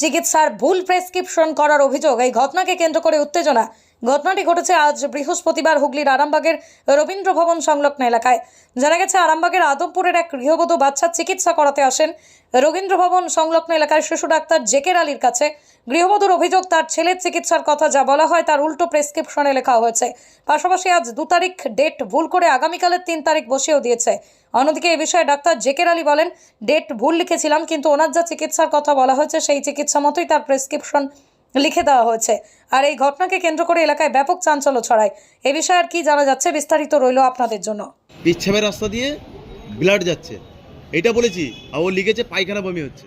চিকিৎসার ভুল প্রেসক্রিপশন করার অভিযোগ। এই ঘটনাকে কেন্দ্র করে উত্তেজনা। ঘটনাটি ঘটেছে আজ বৃহস্পতিবার হুগলির আরামবাগের রবীন্দ্র ভবন সংলগ্ন এলাকায়। জানা গেছে, আরামবাগের আদমপুরের এক গৃহবধূ বাচ্চার চিকিৎসা করাতে আসেন। রবীন্দ্র ভবন সংলগ্ন এলাকায় শিশু ডাক্তার জেকের আলীর কাছে। গৃহবধূর অভিযোগ, তার ছেলের চিকিৎসার কথা যা বলা হয়, তার উল্টো প্রেসক্রিপশনে লেখা হয়েছে। পাশাপাশি আজ দু তারিখ ডেট ভুল করে আগামীকালের তিন তারিখ বসিয়েও দিয়েছে। অন্যদিকে এই বিষয়ে ডাক্তার জেকের আলী বলেন, ডেট ভুল লিখেছিলাম, কিন্তু ওনার যা চিকিৎসার কথা বলা হয়েছে, সেই চিকিৎসা মতোই তার প্রেসক্রিপশন লিখে দেওয়া হয়েছে। আর এই ঘটনাকে কেন্দ্র করে এলাকায় ব্যাপক চাঞ্চল্য ছড়ায়। এ বিষয়ে আর কি জানা যাচ্ছে, বিস্তারিত রইল আপনাদের জন্য। পেচ্ছাপের রাস্তা দিয়ে ব্লাড যাচ্ছে। এটা বলেছি, আর ও লিখেছে, পায়খানা বমি হচ্ছে।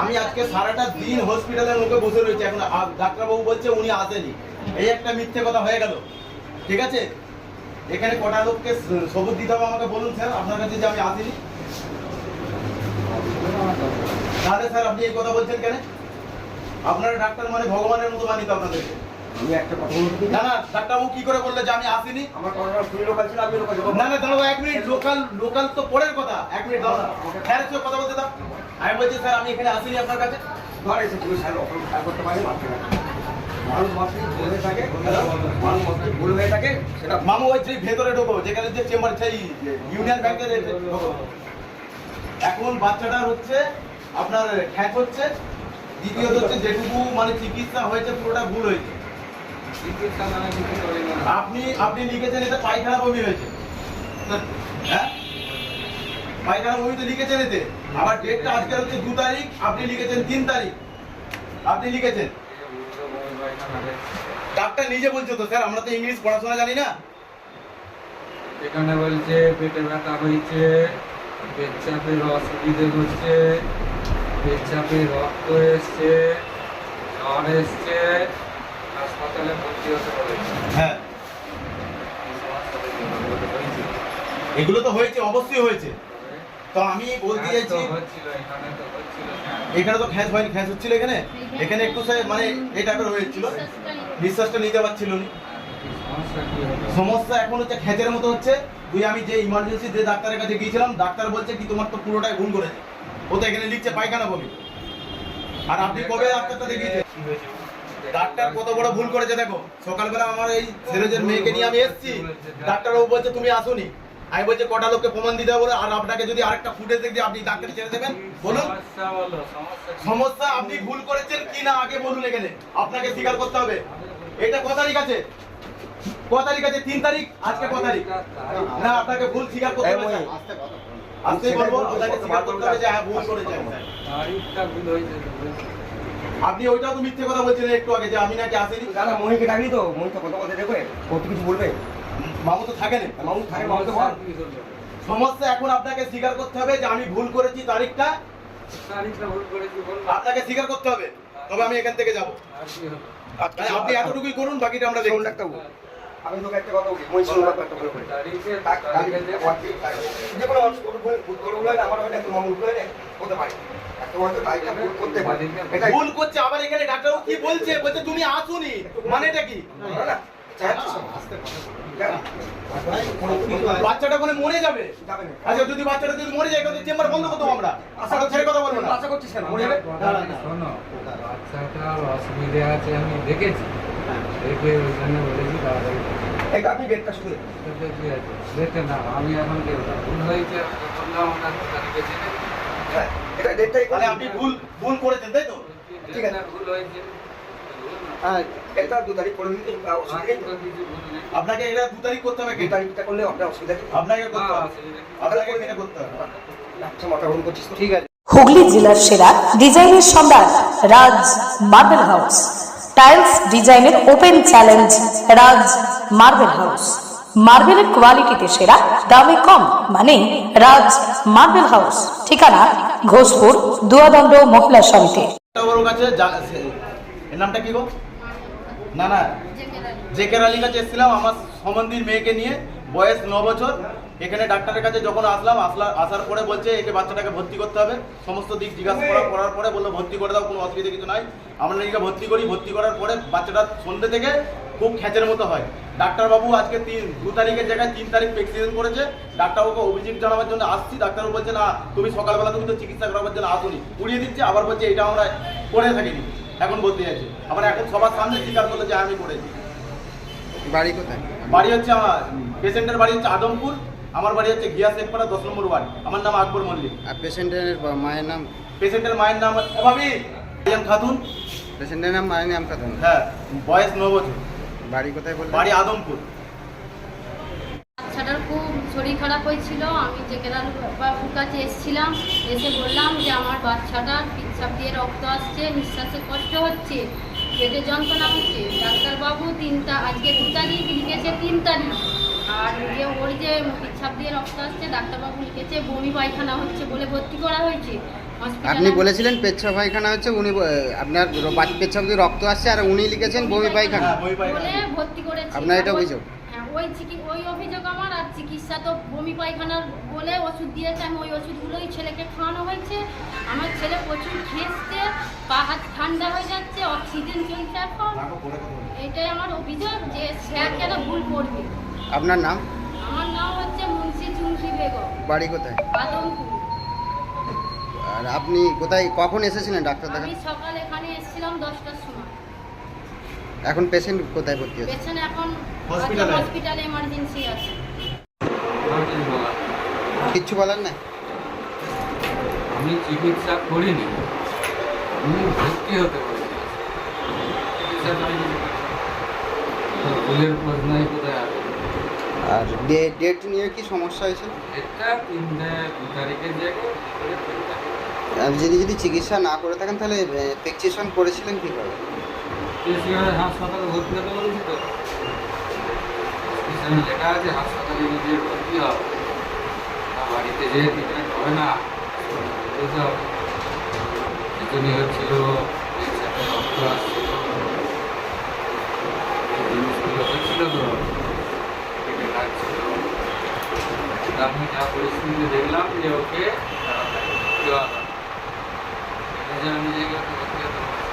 আমি আজকে সারাটা দিন হসপিটালের মুখে বসে রয়েছি। এখন ডাক্তারবাবু বলছে উনি আসেনি। এই একটা মিথ্যে কথা হয়ে গেল। ঠিক আছে? এখানে কটা লোককে সবুজ দিতে হবে আমাকে বলুন স্যার। আপনার কাছে যে আমি আসিনি। তাহলে স্যার আপনি এই কথা বলছেন কেন? আপনারা ডাক্তার মানে ভগবানের মতো মানিত আপনাদেরকে। আমি একটা কথা বলতে না না ডাক্তারবাবু কি করে বললে যে আমি আসিনি? আমার কথাটা শুনে লোকাল ছিল আমি লোকাল না না দাঁড়াও এক মিনিট লোকাল লোকাল তো পরের কথা। এক মিনিট দাঁড়াও কথা বলতে দাও। আমি বলছি স্যার আমি এখানে আসিনি আপনার কাছে। ধর এসে তুমি স্যার অপর করতে পারি? মাত্র মানুষ মাত্র ভুল হয়ে থাকে মানুষ মাত্র ভুল হয়ে থাকে সেটা মামু ওই যে ভেতরে ঢোকো যেখানে যে চেম্বার সেই ইউনিয়ন ব্যাংকের এখন বাচ্চাটার হচ্ছে আপনার খ্যাচ হচ্ছে। দ্বিতীয়ত হচ্ছে যেটুকু মানে চিকিৎসা হয়েছে পুরোটা ভুল হয়েছে। আপনি আপনি লিখেছেন এটা পায়খানা বমি হয়েছে। হ্যাঁ? পায়খানা বমি তো লিখেছেন এতে। আবার ডেটটা আজকে হচ্ছে দু তারিখ, আপনি লিখেছেন তিন তারিখ। আপনি লিখেছেন। ডাক্তার নিজে বলছে তো, স্যার, আমরা তো ইংলিশ পড়াশোনা জানি না। এখানে বলছে, পেটে ব্যথা হয়েছে পেচ্ছাপের অসুবিধে হচ্ছে পেচ্ছাপে রক্ত এসছে, জ্বর এসছে হাসপাতালে ভর্তি হতে বলেছে হ্যাঁ। এগুলো তো হয়েছে অবশ্যই হয়েছে। তো আমি বলতে হ্যাঁ, চাইছি এখানে তো তো খ্যাচ হয়নি খ্যাচ হচ্ছিল এখানে? এখানে একটু মানে এই টাইপের হয়েছিল। নিঃশ্বাসটা নিতে- পারছিল না। সমস্যা এখন হচ্ছে খ্যাচের মতো হচ্ছে। তুই আমি যে ইমার্জেন্সি যে ডাক্তারের কাছে গিয়েছিলাম ডাক্তার বলছে কি তোমার তো পুরোটাই ভুল করেছে। ও তো এখানে লিখছে পায়খানা বমি। আর আপনি কবে ডাক্তারটা দেখিয়েছেন? ডাক্তার কত বড় ভুল করেছে দেখো। সকালবেলা আমার এই ছেলেদের মেয়েকে নিয়ে আমি এসেছি। ডাক্তারবাবু বলছে তুমি আসুনি। আমি বলছি কটা লোককে প্রমাণ দিতে হবে বলে? আর আপনাকে যদি আরেকটা ফুটেজ দেখি আপনি ডাক্তার ছেড়ে দেবেন? বলুন। সমস্যা আপনি ভুল করেছেন কি না আগে বলুন এখানে। আপনাকে স্বীকার করতে হবে। এটা ক তারিখ আছে? ক তারিখ আছে? তিন তারিখ? আজকে ক তারিখ? না আপনাকে ভুল স্বীকার করতে হবে স্যার। বলব আপনাকে স্বীকার করতে হবে যে হ্যাঁ ভুল করেছেন। আপনি ওইটাও তো মিথ্যে কথা বলছেন একটু আগে যে আমি নাকি আসিনি। দাদা মহিকে ডাকলি তো। মহি তো কত কথা দেখবে কত কিছু বলবে। মামু তো থাকে না মামু থাকে মামু তো বল সমস্যা কি হলো? সমস্যা এখন আপনাকে স্বীকার করতে হবে যে আমি ভুল করেছি তারিখটা। তারিখটা ভুল করেছি বললাম। আপনাকে স্বীকার করতে হবে। তবে আমি এখান থেকে যাব। আর আপনি এতটুকুই করুন বাকিটা আমরা দেখুন দেখুন ডাক্তারবাবু আমি তোকে একটা কথা বলি মহি শুনুন একটা করে বলি। তাক- যে- কোনো মানুষ ভুল করে না, আমার হয় না তোর ভুল হয় না, হতে পারে। একটা হয়তো তারিখটা ভুল করতে পারে। ভুল করছে আবার এখানে ডাক্তারবাবু কি বলছে? বলছে তুমি আসুনি। মানে এটা কি না, কোনো মরে যাবে। আচ্ছা যদি বাচ্চাটা যদি মরে যায় তাহলে চেম্বার বন্ধ করতে আমরা। আশা ছেড়ে কথা বলব না। আশা করছিস কেন? মরে যাবে? বাচ্চাটার অসুবিধে আছে আমি দেখেছি। দেখে ওই জন্য বলেছি আপনি দেখে না আমি এখন ভুল হয়েছে বললাম হ্যাঁ এটা ডেটটাই আপনি ভুল ভুল করেছেন তাই তো? ঠিক আছে। ভুল হয়েছে। হ্যাঁ এটা দু তারিখ করে দিতে বলিনি। আপনাকে এটা দু তারিখ করতে হবে দু তারিখটা করলে আপনার অসুবিধা নেই। আপনাকে করতে হবে। আপনাকে এখানে করতে হবে? আচ্ছা মাথা গরম করছিস ঠিক আছে। হুগলি জেলার সেরা ডিজাইনের সম্রাট রাজ মার্বেল হাউস। টাইলস ডিজাইনের open challenge Raj marble house. মার্বেলের কোয়ালিটিতে সেরা দামে কম মানে রাজ মার্বেল হাউস। ঠিকানা ঘোষপুর দুয়াদণ্ড মহিলা সমিতি। নামটা কি গো? না না। জেকের আলীর কাছে এসেছিলাম, আমার সম্বন্ধীর মেয়েকে নিয়ে, বয়স ন বছর। এখানে ডাক্তারের কাছে যখন আসলাম, আসলা আসার পরে বলছে, একে বাচ্চাটাকে ভর্তি করতে হবে। সমস্ত দিক জিজ্ঞাসা করা করার পরে বলল, ভর্তি করে দাও, কোনো অসুবিধা কিছু নাই। আমরা এদিকে ভর্তি করি। ভর্তি করার পরে বাচ্চাটা সন্ধ্যে থেকে খুব খ্যাচের মতো হয়। ডাক্তারবাবু আজকে তিন দু তারিখের জায়গায় তিন তারিখ প্রেসক্রিপশন করেছে। ডাক্তারবাবুকে অভিযোগ জানাবার জন্য আসছি। ডাক্তারবাবু বলছে, না, তুমি সকালবেলা তুমি তো চিকিৎসা করাবার জন্য আসুনি। উড়িয়ে দিচ্ছে, আবার বলছে, এটা আমরা করে থাকিনি। এখন বদলে যাচ্ছে আবার এখন সবার সামনে স্বীকার করল যে আমি করেছি। বাড়ি কোথায়? বাড়ি হচ্ছে আমার পেশেন্টের বাড়ি হচ্ছে আদমপুর আমার বাড়ি হচ্ছে গিয়া শেখপাড়া দশ নম্বর ওয়ার্ড। আমার নাম আকবর মল্লিক। আর পেশেন্টের মায়ের নাম? পেশেন্টের মায়ের নাম অভাবি ভাবি আরিয়ান খাতুন। পেশেন্টের নাম মায়ের নাম খাতুন? হ্যাঁ বয়স ন বছর। বাড়ি কোথায় বললেন? বাড়ি আদমপুর। শরীর খারাপ হয়েছিল আমি যে জেকেরাল বাবুর কাছে এসেছিলাম এসে বললাম যে আমার বাচ্চাটার পিচ্ছাপ দিয়ে রক্ত আসছে নিঃশ্বাসে কষ্ট হচ্ছে পেটে যন্ত্রণা হচ্ছে। ডাক্তারবাবু তিনটা আজকে দু তারিখ লিখেছে তিন তারিখ। আর যে ওর যে পিচ্ছাপ দিয়ে রক্ত আসছে ডাক্তারবাবু লিখেছে বমি পায়খানা হচ্ছে বলে ভর্তি করা হয়েছে। আপনি বলেছিলেন পেচ্ছাপ পায়খানা হচ্ছে উনি আপনার পেচ্ছাপ দিয়ে রক্ত আসছে আর উনি লিখেছেন বমি পায়খানা। ভর্তি করেছে। আপনার এটা অভিযোগ? ওই চিকি ওই অভিযোগ আমার আর চিকিৎসা তো বমি পায়খানার বলে ওষুধ দিয়েছে। আমি ওই ওষুধগুলোই ছেলেকে খাওয়ানো হয়েছে। আমার ছেলে প্রচুর খেসছে পা হাত ঠান্ডা হয়ে যাচ্ছে অক্সিজেন চলছে এখন। এটাই আমার অভিযোগ যে স্যার কেন ভুল করবে। আপনার নাম? আমার নাম হচ্ছে মুন্সি চুমকি বেগম। বাড়ি কোথায়? আদমপুর আর আপনি কোথায় কখন এসেছিলেন ডাক্তার দেখান আমি সকাল এখানে এসেছিলাম দশটার সময়। এখন পেশেন্ট কোথায় ভর্তি আছে পেছনে এখন হসপিটালে? হসপিটালে এমার্জেন্সি আছে কিছু বলার নেই। কিচ্ছু বলার নাই? আমি চিকিৎসা করিনি। আমি ভর্তি হতে ভুলের প্রশ্নই কোথায় আছে? আর ডেট নিয়ে কি সমস্যা হয়েছে? এটা তিন তারিখের জায়গায় করে আর যদি যদি চিকিৎসা না করে থাকেন তাহলে প্রেসক্রিপশন করেছিলেন কীভাবে? হাসপাতালে ভর্তি হতে বলেছি তো। এখানে লেখা আছে হাসপাতালে নিজের ভর্তি হয় তা বাড়িতে যেয়ে ট্রিটমেন্ট হবে না সেজন্যই হচ্ছিল রক্ত আসছিল। জিনিসগুলো হচ্ছিল তো আমি যা পরিস্থিতি দেখলাম যে ওকে তাড়াতাড়ি দেওয়া হবে এটা যে আমি যেগুলো ভর্তি হতে বলেছি